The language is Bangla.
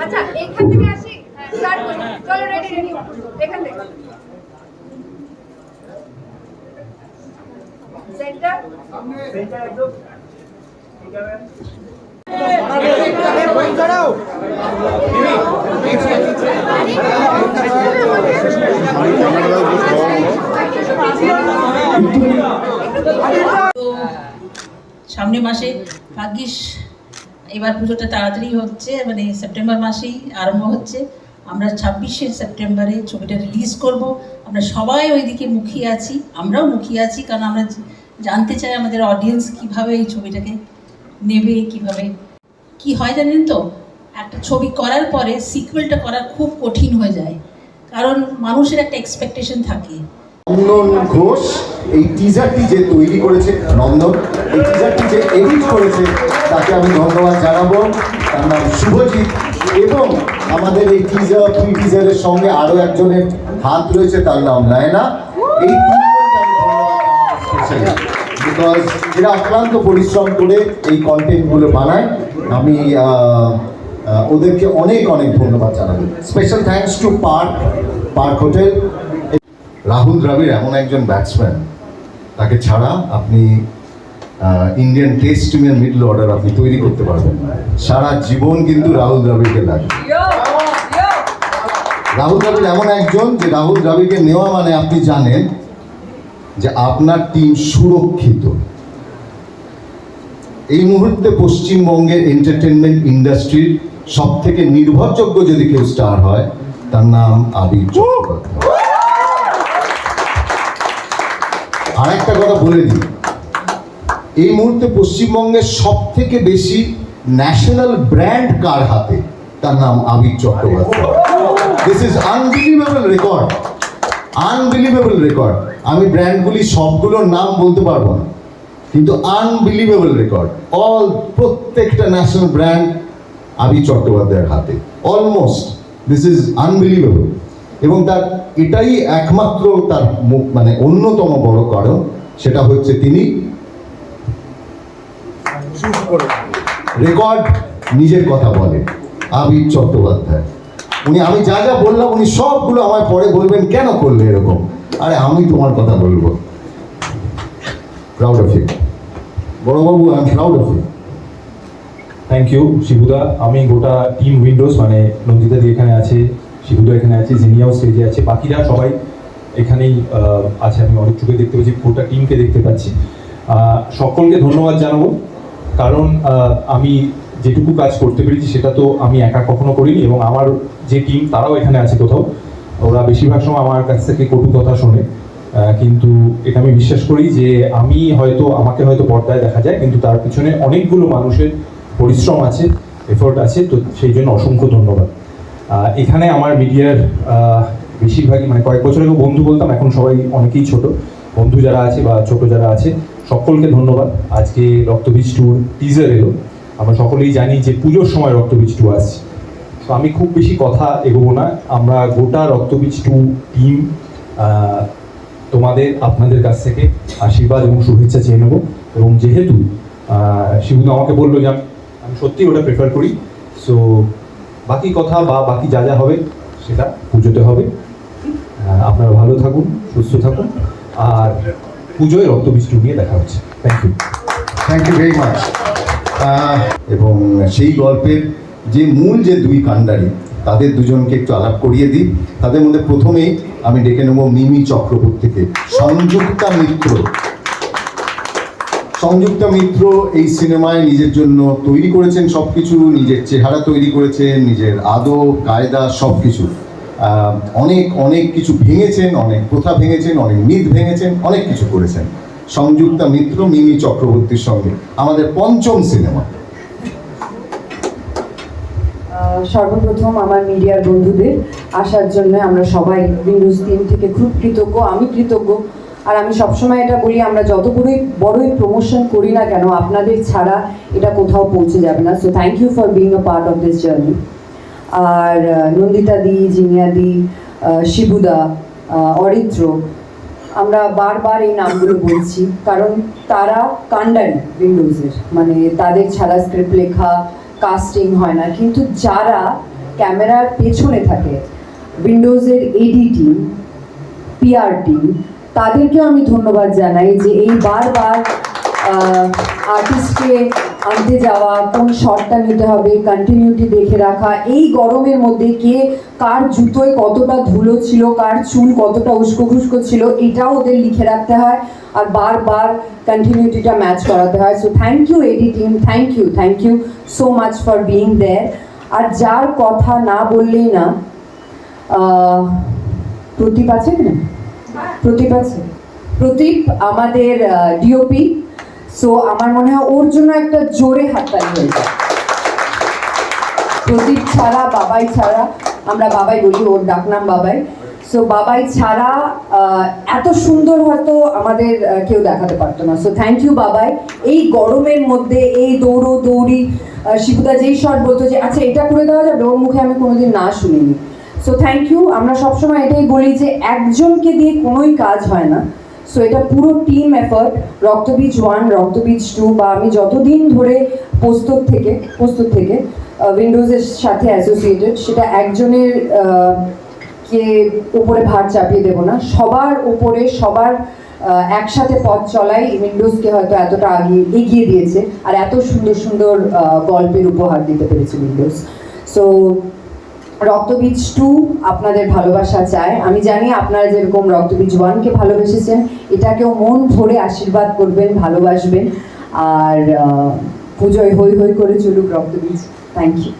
আচ্ছা তো সামনে মাসে ভাগ্যিস এবার পুজোটা তাড়াতাড়ি হচ্ছে মানে সেপ্টেম্বর মাসেই আরম্ভ হচ্ছে। আমরা ছাব্বিশে সেপ্টেম্বরে ছবিটা রিলিজ করব। আমরা সবাই ওইদিকে মুখিয়ে আছি, আমরাও মুখিয়ে আছি, কারণ আমরা জানতে চাই আমাদের অডিয়েন্স কীভাবে এই ছবিটাকে নেবে, কীভাবে, কি হয় জানেন তো? একটা ছবি করার পরে সিকুয়েলটা করা খুব কঠিন হয়ে যায়। কারণ মানুষের একটা এক্সপেকটেশন থাকে। নন্দন ঘোষ, এই টিজারটি যে তৈরি করেছে নন্দন, এই টিজারটি যে এডিট করেছে, তাকে আমি ধন্যবাদ জানাব। তার নাম শুভজিৎ এবং আমাদের এই টিজার প্রি টিজারের সঙ্গে আরও একজনের হাত রয়েছে, তার নাম নায়না। এই বিকজ এরা অক্লান্ত পরিশ্রম করে এই কন্টেন্টগুলো বানায়। আমি ওদেরকে অনেক অনেক ধন্যবাদ জানাব। Special thanks to park park hotel Rahul Dravid এমন একজন ব্যাটসম্যান তাকে ছাড়া আপনি ইন্ডিয়ান টেস্ট টিমের মিডল অর্ডার আপনি তৈরি করতে পারবেন না। সারা জীবন কিন্তু রাহুল দ্রাবিড়কে লাগে রাহুল দ্রাবিড় এমন একজন যে রাহুল দ্রাবিড়কে নেওয়া মানে আপনি জানেন যে আপনার টিম সুরক্ষিত। এই মুহূর্তে পশ্চিমবঙ্গের এন্টারটেনমেন্ট ইন্ডাস্ট্রির সব থেকে নির্ভরযোগ্য যদি কেউ স্টার হয় তার নাম আবির চট্টোপাধ্যায়। আর একটা কথা বলে দিই। এই মুহূর্তে পশ্চিমবঙ্গের সব থেকে বেশি ন্যাশনাল ব্র্যান্ড কার হাতে? তার নাম Abir Chattopadhyay. This is record record আমি ব্র্যান্ডগুলি সবগুলোর নাম বলতে পারব না। কিন্তু আনবিলিভেবল রেকর্ড অল প্রত্যেকটা ন্যাশনাল ব্র্যান্ড আবি চট্টোপাধ্যায়ের হাতে। অলমোস্ট দিস ইজ আনবিলিভেবল এবং তার এটাই একমাত্র তার মানে অন্যতম বড় কারণ, সেটা হচ্ছে তিনি রেকর্ড নিজের কথা বলে আবির চট্টোপাধ্যায়। উনি আমি যা যা বললাম, উনি সবগুলো আমায় পরে বলবেন, কেন করলে এরকম? আরে, আমি তোমার কথা বলব। প্রাউড অফ ইউ বড়বাবু I am proud of you thank you শিবুদা। আমি গোটা টিম উইন্ডোজ মানে নন্দিতা দি এখানে আছে। শিবুদা এখানে আছে, জিনিয়াও স্টেজে আছে। বাকিরা সবাই এখানেই আছে। আমি অনেক চোখে দেখতে পাচ্ছি গোটা টিমকে দেখতে পাচ্ছি। সকলকে ধন্যবাদ জানাব। কারণ আমি যেটুকু কাজ করতে পেরেছি, সেটা তো আমি একা কখনো করিনি এবং আমার যে টিম তারাও এখানে আছে কোথাও। ওরা বেশিরভাগ সময় আমার কাছ থেকে কটু কথা শোনে। কিন্তু এটা আমি বিশ্বাস করি যে আমি হয়তো, আমাকে হয়তো পর্দায় দেখা যায়, কিন্তু তার পিছনে অনেকগুলো মানুষের পরিশ্রম আছে এফোর্ট আছে। তো সেই জন্য অসংখ্য ধন্যবাদ। এখানে আমার মিডিয়ার বেশিরভাগই মানে কয়েক বছর আগে বন্ধু বলতাম এখন সবাই অনেকেই ছোট। বন্ধু যারা আছে বা ছোট যারা আছে সকলকে ধন্যবাদ। আজকে রক্তবীজ ট্যুর টিজার এলো। আমরা সকলেই জানি যে পুজোর সময় রক্তবীজ টু আসছে। তো আমি খুব বেশি কথা এগোবো না। আমরা গোটা রক্তবীজ টু টিম তোমাদের আপনাদের কাছ থেকে আশীর্বাদ এবং শুভেচ্ছা চেয়ে নেব। এবং যেহেতু আহ, আমাকে বলল যে আমি সত্যি ওটা প্রেফার করি। সো বাকি কথা বা বাকি যা যা হবে সেটা পুজোতে হবে। আপনারা ভালো থাকুন, সুস্থ থাকুন। আর পুজোয় রক্তবীজ টু নিয়ে দেখা হচ্ছে। Thank you thank you very much এবং সেই গল্পের যে মূল যে দুই কাণ্ডারি, তাদের দুজনকে একটু আলাপ করিয়ে দিই। তাদের মধ্যে প্রথমেই আমি ডেকে নেব মিমি চক্রবর্তীকে সংযুক্তা মিত্র। সংযুক্তা মিত্র এই সিনেমায় নিজের জন্য তৈরি করেছেন সব কিছু নিজের চেহারা তৈরি করেছেন, নিজের আদব, কায়দা সব কিছু অনেক অনেক কিছু ভেঙেছেন, অনেক প্রথা ভেঙেছেন, অনেক মিথ ভেঙেছেন, অনেক কিছু করেছেন। সংযুক্তা মিত্র, মিমি চক্রবর্তীর সঙ্গে। আমাদের পঞ্চম সিনেমা। সর্বপ্রথম আমার মিডিয়ার বন্ধুদের আসার জন্য আমরা সবাই উইন্ডোজ টিম থেকে খুব কৃতজ্ঞ, আমি কৃতজ্ঞ। আর আমি সবসময় এটা বলি, আমরা যত বড়ই বড়ই প্রমোশন করি না কেন, আপনাদের ছাড়া এটা কোথাও পৌঁছে যাবে না। So thank you for being a part of this journey আর নন্দিতা দি, জিনিয়া দি শিবুদা অরিত্র, আমরা বারবার এই নামগুলো বলছি, কারণ তারা কাণ্ডারি উইন্ডোজের মানে তাদের ছাড়া স্ক্রিপ্ট লেখা কাস্টিং হয় না। কিন্তু যারা ক্যামেরার পেছনে থাকে উইন্ডোজের এডিটিং পিআর টিম তাদেরকেও আমি ধন্যবাদ জানাই যে এই বারবার আর্টিস্টকে আনতে যাওয়া কোন শটটা নিতে হবে কন্টিনিউটি দেখে রাখা এই গরমের মধ্যে কে কার জুতোয় কতটা ধুলো ছিল কার চুল কতটা উস্কো খুস্কো ছিল এটাও ওদের লিখে রাখতে হয় আর বারবার কন্টিনিউটিটা ম্যাচ করাতে হয়। So thank you AD team thank you thank you so much for being there আর যার কথা না বললেই না আহ, প্রদীপ আছে না প্রদীপ আছে। প্রদীপ আমাদের ডিওপি সো আমার মনে হয় ওর জন্য একটা জোরে হাততালি হয়ে যায়। প্রদীপ ছাড়া, বাবাই ছাড়া, আমরা বাবাই বলি, ওর ডাকনাম বাবাই। সো বাবাই ছাড়া এত সুন্দর হয়তো আমাদের কেউ দেখাতে পারতো না। সো থ্যাংক ইউ বাবাই। এই গরমের মধ্যে, এই দৌড়ো দৌড়ি শিবুদা যেই শট বলতো যে আচ্ছা এটা করে দেওয়া যাবে? ওর মুখে আমি কোনোদিন না শুনিনি। সো থ্যাংক ইউ আমরা সবসময় এটাই বলি যে একজনকে দিয়ে কোনোই কাজ হয় না। সো এটা পুরো team effort Raktabeej one Raktabeej two বা আমি যতদিন ধরে প্রস্তুত থেকে প্রস্তুত থেকে উইন্ডোজের সাথে অ্যাসোসিয়েটেড সেটা একজনের কে উপরে ভার চাপিয়ে দেবো না। সবার উপরে, সবার একসাথে পথ চলাই উইন্ডোজকে হয়তো এতটা আগিয়ে, এগিয়ে দিয়েছে, আর এত সুন্দর সুন্দর গল্পের উপহার দিতে পেরেছে উইন্ডোজ সো রক্তবীজ টু আপনাদের ভালোবাসা চায়। আমি জানি আপনারা যেরকম রক্তবীজ ওয়ানকে ভালোবেসেছেন, এটাকেও মন ভরে আশীর্বাদ করবেন, ভালোবাসবেন। আর পুজোয় হই হই করে চলুক রক্তবীজ। Thank you